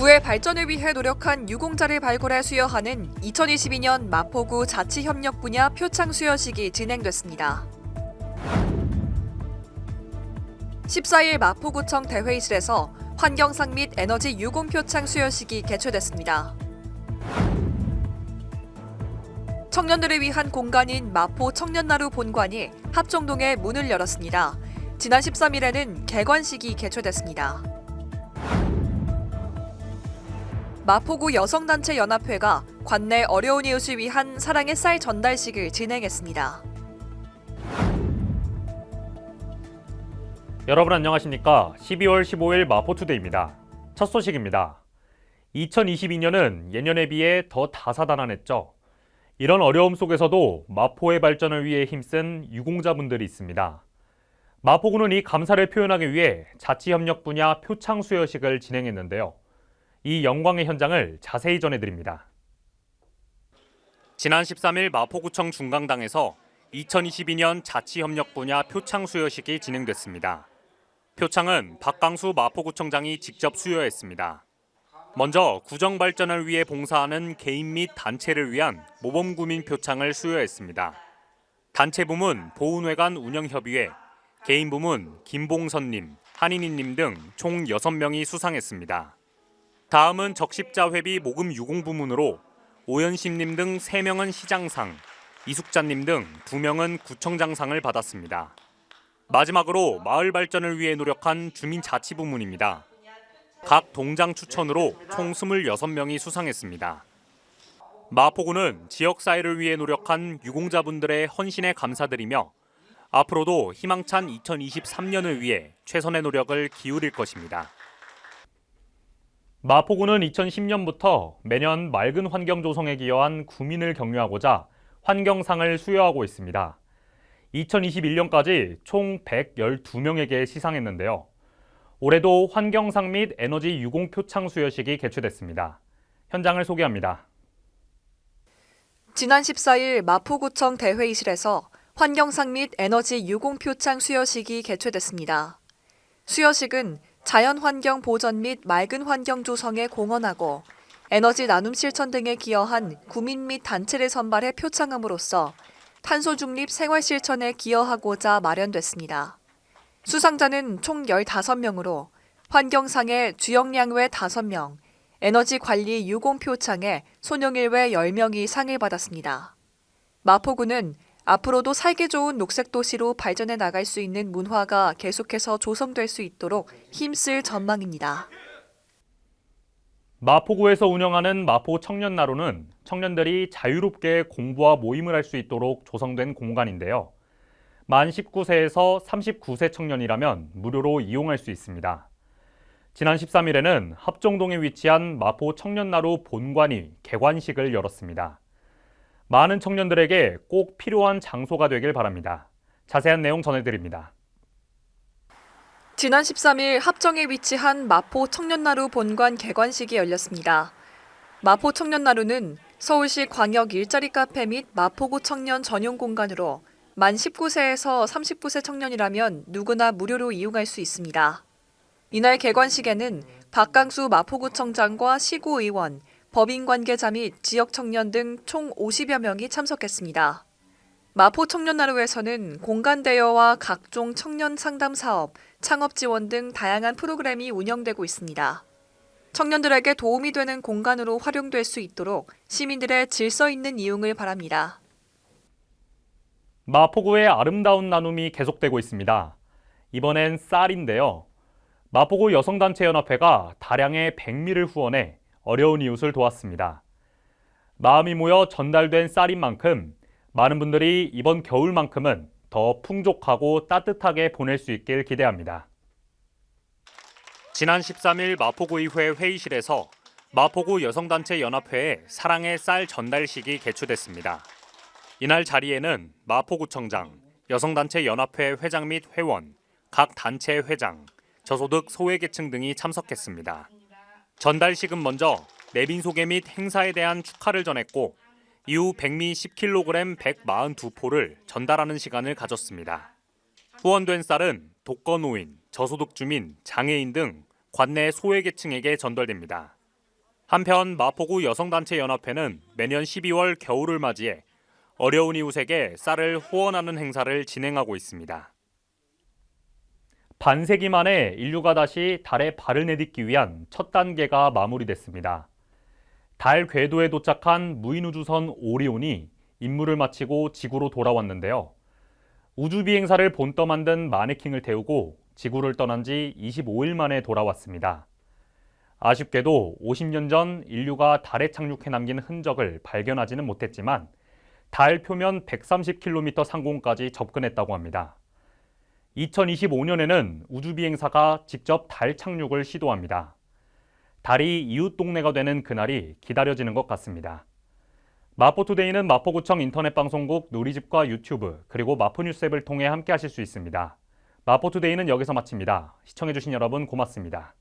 구의 발전을 위해 노력한 유공자를 발굴해 수여하는 2022년 마포구 자치협력 분야 표창 수여식이 진행됐습니다. 14일 마포구청 대회의실에서 환경상 및 에너지 유공 표창 수여식이 개최됐습니다. 청년들을 위한 공간인 마포 청년나루 본관이 합정동에 문을 열었습니다. 지난 13일에는 개관식이 개최됐습니다. 마포구 여성단체 연합회가 관내 어려운 이웃을 위한 사랑의 쌀 전달식을 진행했습니다. 여러분 안녕하십니까? 12월 15일 마포투데이입니다. 첫 소식입니다. 2022년은 예년에 비해 더 다사다난했죠. 이런 어려움 속에서도 마포의 발전을 위해 힘쓴 유공자분들이 있습니다. 마포구는 이 감사를 표현하기 위해 자치협력 분야 표창 수여식을 진행했는데요. 이 영광의 현장을 자세히 전해드립니다. 지난 13일 마포구청 중강당에서 2022년 자치협력 분야 표창 수여식이 진행됐습니다. 표창은 박강수 마포구청장이 직접 수여했습니다. 먼저 구정 발전을 위해 봉사하는 개인 및 단체를 위한 모범구민 표창을 수여했습니다. 단체 부문 보훈회관 운영협의회, 개인 부문 김봉선님, 한인희님 등 총 6명이 수상했습니다. 다음은 적십자회비 모금 유공 부문으로 오연심님 등 3명은 시장상, 이숙자님 등 2명은 구청장상을 받았습니다. 마지막으로 마을 발전을 위해 노력한 주민자치 부문입니다. 각 동장 추천으로 총 26명이 수상했습니다. 마포구는 지역 사회를 위해 노력한 유공자분들의 헌신에 감사드리며 앞으로도 희망찬 2023년을 위해 최선의 노력을 기울일 것입니다. 마포구는 2010년부터 매년 맑은 환경 조성에 기여한 구민을 격려하고자 환경상을 수여하고 있습니다. 2021년까지 총 112명에게 시상했는데요. 올해도 환경상 및 에너지 유공 표창 수여식이 개최됐습니다. 현장을 소개합니다. 지난 14일 마포구청 대회의실에서 환경상 및 에너지 유공 표창 수여식이 개최됐습니다. 수여식은 자연환경 보전 및 맑은 환경 조성에 공헌하고 에너지 나눔 실천 등에 기여한 구민 및 단체를 선발해 표창함으로써 탄소 중립 생활 실천에 기여하고자 마련됐습니다. 수상자는 총 15명으로 환경상의 주영량외 5명, 에너지 관리 유공 표창에 손영일외 10명이 상을 받았습니다. 마포구는 앞으로도 살기 좋은 녹색 도시로 발전해 나갈 수 있는 문화가 계속해서 조성될 수 있도록 힘쓸 전망입니다. 마포구에서 운영하는 마포 청년나루는 청년들이 자유롭게 공부와 모임을 할 수 있도록 조성된 공간인데요. 만 19세에서 39세 청년이라면 무료로 이용할 수 있습니다. 지난 13일에는 합정동에 위치한 마포 청년나루 본관이 개관식을 열었습니다. 많은 청년들에게 꼭 필요한 장소가 되길 바랍니다. 자세한 내용 전해드립니다. 지난 13일 합정에 위치한 마포 청년나루 본관 개관식이 열렸습니다. 마포 청년나루는 서울시 광역 일자리 카페 및 마포구 청년 전용 공간으로 만 19세에서 39세 청년이라면 누구나 무료로 이용할 수 있습니다. 이날 개관식에는 박강수 마포구청장과 시구의원, 법인 관계자 및 지역 청년 등 총 50여 명이 참석했습니다. 마포 청년나루에서는 공간 대여와 각종 청년 상담 사업, 창업 지원 등 다양한 프로그램이 운영되고 있습니다. 청년들에게 도움이 되는 공간으로 활용될 수 있도록 시민들의 질서 있는 이용을 바랍니다. 마포구의 아름다운 나눔이 계속되고 있습니다. 이번엔 쌀인데요. 마포구 여성단체연합회가 다량의 백미를 후원해 어려운 이웃을 도왔습니다. 마음이 모여 전달된 쌀인 만큼 많은 분들이 이번 겨울만큼은 더 풍족하고 따뜻하게 보낼 수 있길 기대합니다. 지난 13일 마포구의회 회의실에서 마포구 여성단체 연합회의 사랑의 쌀 전달식이 개최됐습니다. 이날 자리에는 마포구청장, 여성단체 연합회 회장 및 회원, 각 단체 회장, 저소득 소외계층 등이 참석했습니다. 전달식은 먼저 내빈 소개 및 행사에 대한 축하를 전했고 이후 백미 10kg 142포를 전달하는 시간을 가졌습니다. 후원된 쌀은 독거노인, 저소득 주민, 장애인 등 관내 소외계층에게 전달됩니다. 한편 마포구 여성단체 연합회는 매년 12월 겨울을 맞이해 어려운 이웃에게 쌀을 후원하는 행사를 진행하고 있습니다. 반세기 만에 인류가 다시 달에 발을 내딛기 위한 첫 단계가 마무리됐습니다. 달 궤도에 도착한 무인우주선 오리온이 임무를 마치고 지구로 돌아왔는데요. 우주 비행사를 본떠 만든 마네킹을 태우고 지구를 떠난 지 25일 만에 돌아왔습니다. 아쉽게도 50년 전 인류가 달에 착륙해 남긴 흔적을 발견하지는 못했지만 달 표면 130km 상공까지 접근했다고 합니다. 2025년에는 우주 비행사가 직접 달 착륙을 시도합니다. 달이 이웃 동네가 되는 그날이 기다려지는 것 같습니다. 마포투데이는 마포구청 인터넷 방송국 누리집과 유튜브 그리고 마포뉴스 앱을 통해 함께 하실 수 있습니다. 마포투데이는 여기서 마칩니다. 시청해주신 여러분 고맙습니다.